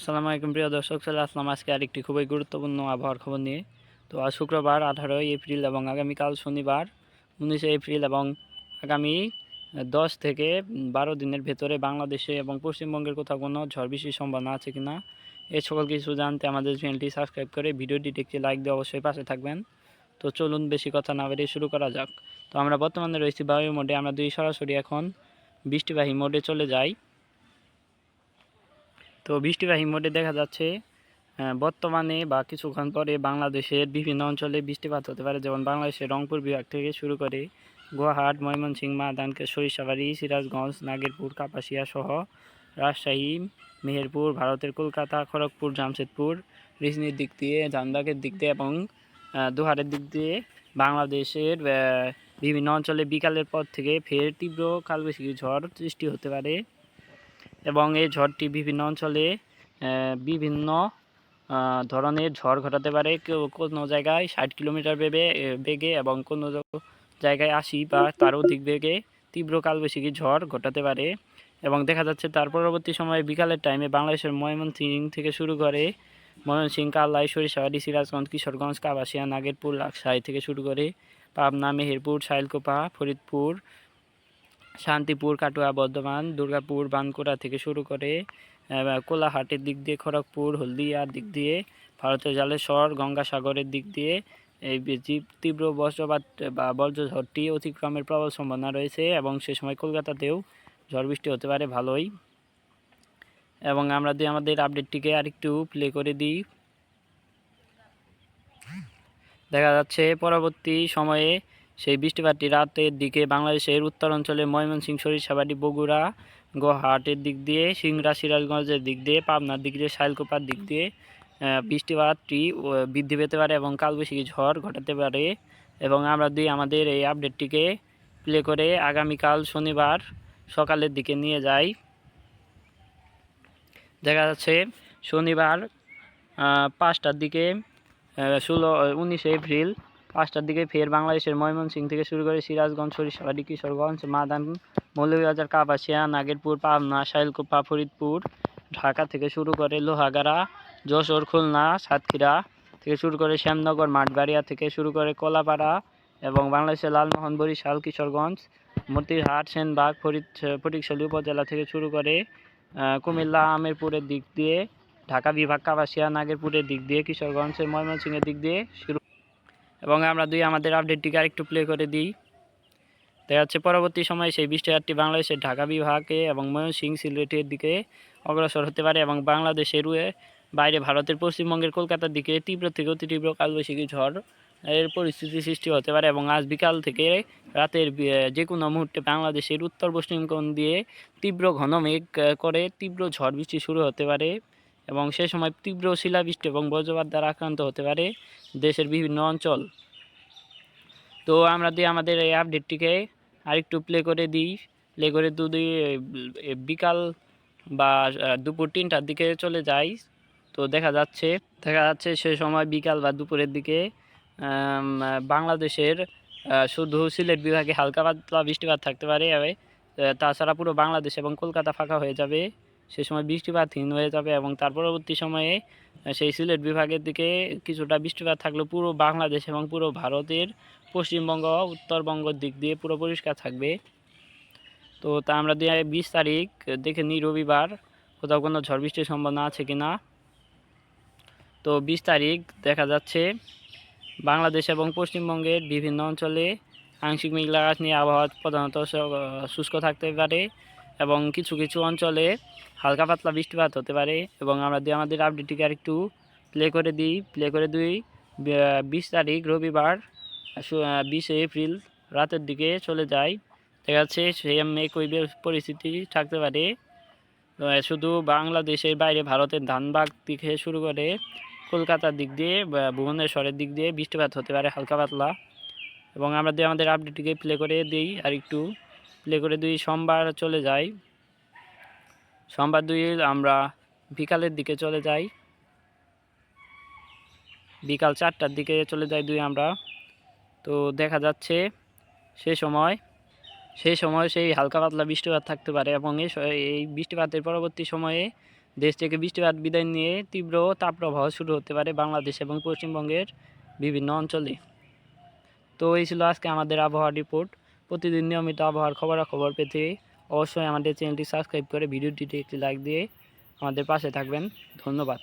আসসালামু আলাইকুম, প্রিয় দর্শক, চলে আসলাম আজকে আরেকটি খুবই গুরুত্বপূর্ণ আবহাওয়ার খবর নিয়ে। তো আজ শুক্রবার, আঠারোই এপ্রিল এবং আগামীকাল শনিবার, উনিশে এপ্রিল এবং আগামী দশ থেকে বারো দিনের ভেতরে বাংলাদেশে এবং পশ্চিমবঙ্গের কোথাও কোনো ঝড় বৃষ্টির সম্ভাবনা আছে কি না এই সকল কিছু জানতে আমাদের চ্যানেলটি সাবস্ক্রাইব করে ভিডিওটি একটি লাইক দিয়ে অবশ্যই পাশে থাকবেন। তো চলুন বেশি কথা না বেরিয়ে শুরু করা যাক। তো আমরা বর্তমানে রয়েছি বায়ু মোডে, আমরা দুই সরাসরি এখন বৃষ্টিবাহী মোডে চলে যাই। তো বৃষ্টিবাহী মোডে দেখা যাচ্ছে বর্তমানে বা কিছুক্ষণ পরে বাংলাদেশের বিভিন্ন অঞ্চলে বৃষ্টিপাত হতে পারে। যেমন বাংলাদেশের রংপুর বিভাগ থেকে শুরু করে গুয়াহাট, ময়মনসিংহ মাদানকে সরিষাবাড়ি, সিরাজগঞ্জ, নাগেরপুর, কাপাসিয়া সহ রাজশাহী, মেহেরপুর, ভারতের কলকাতা, খড়গপুর, জামশেদপুর, রিজনির দিক দিয়ে জানবাগের দিক দিয়ে এবং দুহারের দিক দিয়ে বাংলাদেশের বিভিন্ন অঞ্চলে বিকালের পর থেকে ফের তীব্র কালবৈশাখী ঝড় সৃষ্টি হতে পারে। এবং এই ঝড়টি বিভিন্ন অঞ্চলে বিভিন্ন ধরনের ঝড় ঘটাতে পারে। কোনো জায়গায় ষাট কিলোমিটার বেগে বেগে এবং কোনো জায়গায় আশি বা তার অধিক বেগে তীব্র কালবৈশাখী ঝড় ঘটাতে পারে। এবং দেখা যাচ্ছে তার পরবর্তী সময়ে বিকালের টাইমে বাংলাদেশের ময়মনসিংহ থেকে শুরু করে ময়মনসিংহ কালাই সরিষাবাড়ি সিরাজগঞ্জ কিশোরগঞ্জ কাবাসিয়া নাগেরপুর, লাকসাই থেকে শুরু করে পাবনা, মেহেরপুর সাইলকোপা ফরিদপুর শান্তিপুর, কাটুয়া, বর্ধমান, দুর্গাপুর বানকুড়া থেকে শুরু করে কোলাহাটের দিক দিয়ে খড়গপুর, হলদিয়ার দিক দিয়ে, ভারতের জালেশ্বর, গঙ্গাসাগরের দিক দিয়ে, এই তীব্র বজ্রপাত বা বজ্রঝড়টি অতিক্রমের প্রবল সম্ভাবনা রয়েছে এবং সে সময় কলকাতাতেও ঝড় বৃষ্টি হতে পারে ভালোই। এবং আমরা যদি আমাদের আপডেটটিকে আরেকটু প্লে করে দিই। দেখা যাচ্ছে পরবর্তী সময়ে সেই বৃষ্টিপাতটি রাতের দিকে বাংলাদেশের উত্তর অঞ্চলে ময়মনসিংহ সরিষাবাড়ি বগুড়া, গোহাটের দিক দিয়ে, সিংড়া, সিরাজগঞ্জের দিক দিয়ে, পাবনার দিক দিয়ে, শাইলকোপার দিক দিয়ে বৃষ্টিপাতটি বৃদ্ধি পেতে পারে এবং কালবৈশাখী ঝড় ঘটাতে পারে এবং আমরা যদি আমাদের এই আপডেটটিকে প্লে করে আগামীকাল শনিবার সকালের দিকে নিয়ে যাই। দেখা যাচ্ছে শনিবার পাঁচটার দিকে ষোলো, উনিশে এপ্রিল পাঁচটার দিকে ফের বাংলাদেশের ময়মনসিংহ থেকে শুরু করে সিরাজগঞ্জ, সরিষাবাড়ি, কিশোরগঞ্জ মাদান মৌলভীবাজার, কাপাসিয়া, নাগেরপুর, পাবনা, শাইলকোপা, ফরিদপুর, ঢাকা থেকে শুরু করে লোহাগাড়া, যশোর, খুলনা, সাতক্ষীরা থেকে শুরু করে শ্যামনগর, মাঠবাড়িয়া থেকে শুরু করে কলাপাড়া এবং বাংলাদেশের লালমোহন, বরিশাল, কিশোরগঞ্জ, মতিরহাট, সেনবাগ, ফরিদ, ফটিকশালী উপজেলা থেকে শুরু করে কুমিল্লা, আমেরপুরের দিক দিয়ে, ঢাকা বিভাগ, কাপাসিয়া, নাগেরপুরের দিক দিয়ে, কিশোরগঞ্জের ময়মনসিংহের দিক দিয়ে শুরু এবং আমরা দুই আমাদের আপডেটটিকে আরেকটু প্লে করে দিই। দেখা যাচ্ছে পরবর্তী সময়ে সেই বৃষ্টিপাতটি বাংলাদেশের ঢাকা বিভাগে এবং ময়মনসিংহ সিলেটের দিকে অগ্রসর হতে পারে এবং বাংলাদেশের বাইরে ভারতের পশ্চিমবঙ্গের কলকাতার দিকে তীব্র থেকে অতি তীব্র কালবৈশাখী ঝড় এর পরিস্থিতি সৃষ্টি হতে পারে এবং আজ বিকাল থেকে রাতের যে কোনো মুহূর্তে বাংলাদেশের উত্তর পশ্চিম কোণ দিয়ে তীব্র ঘন মেঘ করে তীব্র ঝড় বৃষ্টি শুরু হতে পারে। এবং সে সময় তীব্র শিলাবৃষ্টি এবং বজ্রপাত দ্বারা আক্রান্ত হতে পারে দেশের বিভিন্ন অঞ্চল। তো আমরা দিয়ে আমাদের এই আপডেটটিকে আরেকটু প্লে করে দিই। প্লে করে দু দুই বিকাল বা দুপুর তিনটার দিকে চলে যাই। তো দেখা যাচ্ছে দেখা যাচ্ছে সে সময় বিকাল বা দুপুরের দিকে বাংলাদেশের শুধু সিলেট বিভাগে হালকা পাতলা বৃষ্টিপাত থাকতে পারে। তাছাড়া পুরো বাংলাদেশ এবং কলকাতা ফাঁকা হয়ে যাবে। সে সময় বৃষ্টিপাতহীন হয়ে যাবে এবং তার পরবর্তী সময়ে সেই সিলেট বিভাগের দিকে কিছুটা বৃষ্টিপাত থাকলেও পুরো বাংলাদেশ এবং পুরো ভারতের পশ্চিমবঙ্গ উত্তরবঙ্গের দিক দিয়ে পুরো পরিষ্কার থাকবে। তো তা আমরা দিয়ে বিশ তারিখ দেখে নিই রবিবার, কোথাও কোনো ঝড় বৃষ্টির সম্ভাবনা আছে কি না তো বিশ তারিখ দেখা যাচ্ছে, বাংলাদেশ এবং পশ্চিমবঙ্গের বিভিন্ন অঞ্চলে আংশিক মেঘলা আকাশ নিয়ে আবহাওয়া প্রধানত শুষ্ক থাকতে পারে। এবং কিছু কিছু অঞ্চলে হালকা পাতলা বৃষ্টিপাত হতে পারে এবং আমরা দিয়ে আমাদের আপডেটটিকে আরেকটু প্লে করে দিই। প্লে করে দিই বিশ তারিখ রবিবার বিশে এপ্রিল রাতের দিকে চলে যায়। দেখা যাচ্ছে সেম একই পরিস্থিতি থাকতে পারে। শুধু বাংলাদেশের বাইরে, ভারতের ধানবাগ থেকে শুরু করে কলকাতার দিক দিয়ে ভুবনেশ্বরের দিক দিয়ে বৃষ্টিপাত হতে পারে হালকা পাতলা। এবং আমরা দিয়ে আমাদের আপডেটটিকে প্লে করে দিই আর একটু প্লে করে দুই সোমবার চলে যাই। সোমবার দুই আমরা বিকালের দিকে চলে যাই। বিকাল চারটার দিকে চলে যাই দুই আমরা। তো দেখা যাচ্ছে সে সময় সেই সময় সেই হালকা পাতলা বৃষ্টিপাত থাকতে পারে এবং এই বৃষ্টিপাতের পরবর্তী সময়ে দেশ থেকে বৃষ্টিপাত বিদায় নিয়ে তীব্র তাপপ্রবাহ শুরু হতে পারে বাংলাদেশ এবং পশ্চিমবঙ্গের বিভিন্ন অঞ্চলে। তো এই ছিল আজকে আমাদের আবহাওয়া রিপোর্ট। প্রতিদিন নিয়মিত আবহাওয়ার খবরাখবর পেতে অবশ্যই আমাদের চ্যানেলটি সাবস্ক্রাইব করে ভিডিওটিতে একটি লাইক দিয়ে আমাদের পাশে থাকবেন। ধন্যবাদ।